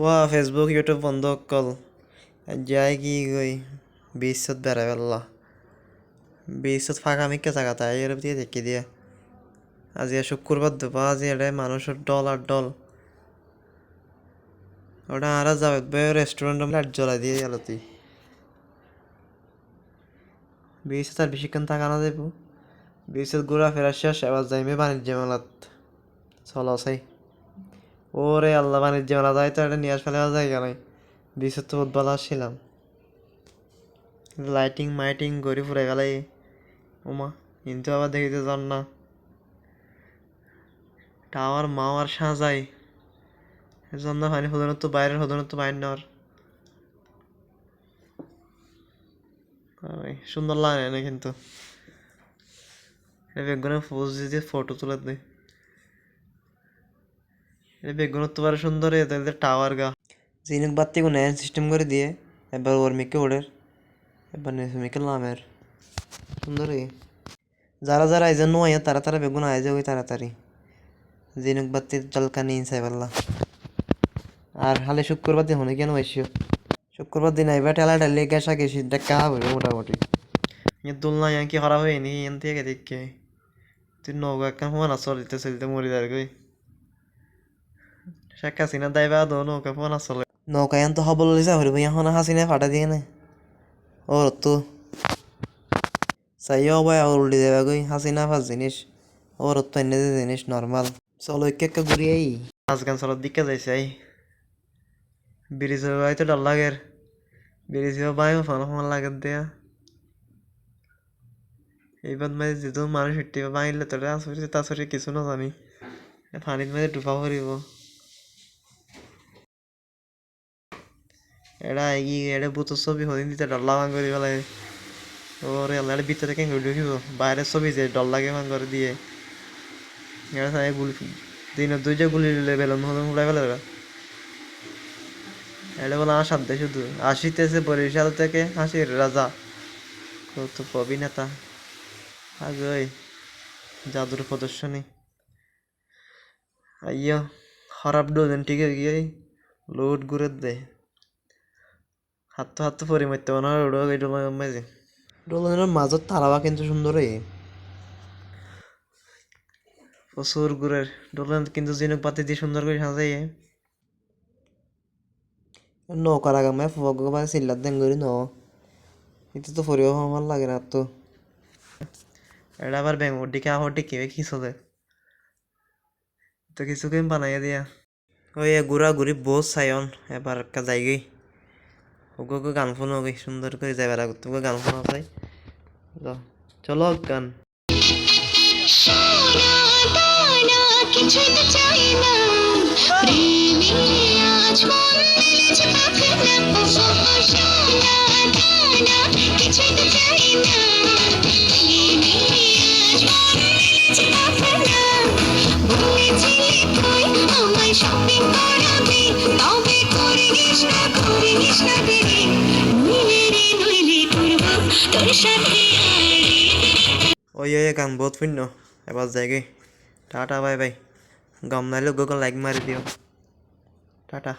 ওয়া Facebook YouTube বন্ধ, call. যাই কি গই বিশ্বত বেড়া পেল্লা বিশ্বত ফাঁকা মিক্কা জায়গা তাই এর দিয়ে দেখি দিয়ে। আজি শুক্রবার দুপা আজি এটা মানুষের ডল আর ডল। ওটা আর যাবে রেস্টুরেন্ট লাইট জ্বলাই দিয়ে গেল তুই। বিশ্বত আর বেশিক্ষণ থাকা না দেবো বিশ্বত ঘোরা ফেরা শেষ, এবার যাইমে বাণিজ্য মেলাত। চলো, সাই। ওরে আল্লাহ, বাণিজ্য মেলা যাই তো এটা নিয়ে আসলে জায়গা নাই। বিশ্বত তো ফুটবল আসছিলাম। লাইটিং মাইটিং করে ফুরে গেলে ওমা কিন্তু আবার দেখিতে যান না। টাওয়ার মাওয়ার সাজাই জন্য পানি হদনত তো বাইরের হদনত তো বাইর নেওয়ার। সুন্দর লাগে না কিন্তু। দিয়ে ফটো তুলে দেয়। তো বারে সুন্দর এদের টাওয়ার গা। জিনুক বাত্তি কোনো সিস্টেম করে দিয়ে, এবার ওর মিকে ওড়ের। এবার মিকে লামের। সুন্দর। এই যারা যারা আইজন নো আইয়া তারা তারা বেগুন আইজে ওই তাড়াতাড়ি। জিনুক বাত্তি জলকানি ইনসাই পারলা আর হালে শুক্রবার দিন হনে কেন আইসিও? শুক্রবার দিন আইবা ঠেলা ঠেলে গেসা গেছি দেখা হবে মোটামুটি। ইয়ে দোলনা ইয়া কি খারাপ হয়নি এন থেকে দেখকে তুই নৌকা একখান ফোন চলিতে চলিতে মরি যার গই শেখ হাসিনা দাইবা দো নৌকা ফোন আসলে নৌকা ইয়ান তো হবল লিসা হরিব এখন হাসিনা ফাটা দিয়ে না ওর তো চাইও ভাই উল্টি দেবা গই হাসিনা ফাস জিনিস ওর তো এনে জিনিস নর্মাল চলো একে একে ঘুরি আই আজকাল চলো দিকে যাইছে আই ব্রিজ ভাই তো ডর লাগে ব্রিজ ভাই ফোন ফোন লাগে দেয়া এইবার মানে যেহেতু মানুষ হিটতে বাঙিলে তোরা আসরে তাছরে কিছু না জানি পানির মাঝে ডুবা পড়িব এটা ই এটা বুতর ছবি হদিন দিতে ডর লাগা করি পেলাই ওরে আল্লাহ এটা ভিতরে কেন ঢুকিব বাইরের ছবি যে লাগে মান করে দিয়ে এটা সাই গুলি দিনের দুইটা গুলি বেলুন হলুন উড়াই ফেলে এটা বলে আমার সাধ্যে শুধু আসিতেছে বরিশাল থেকে হাসির রাজা কত অভিনেতা আগে জাদুর প্রদর্শনী আইয়া খারাপ ডোজেন ঠিক গিয়ে লোড ঘুরে দে হাত তো হাত তো পরি মারতে মনে হয় ওটা এই ডোলা মাঝে ডোলানের মাজত তারাবা কিন্তু সুন্দর এই প্রচুর ঘুরের ডোলান কিন্তু জিনুক পাতি দিয়ে সুন্দর করে সাজাই নৌকার আগে মায় ভগবান চিল্লার দেন করি ন। এটা তো পরিব আমার লাগে না তো এটা আবার ব্যাঙ্গর দিকে আহর দিকে কিছু দে তো কিছু কেম বানাইয়া দিয়া। ওই ঘুরা ঘুরি বহুত সায়ন এবার একটা যাইগই ওকে গান ফোন ওকে সুন্দর করে যাবার আগে তোকে গান ফোন আছে চলো গান। করাবি তবে করিস না করিস না ওই ওই গান বহুত শূন্য এবার যাইগই টাটা বাই বাই গম নাইলে গুগল লাইক মারি দিও টাটা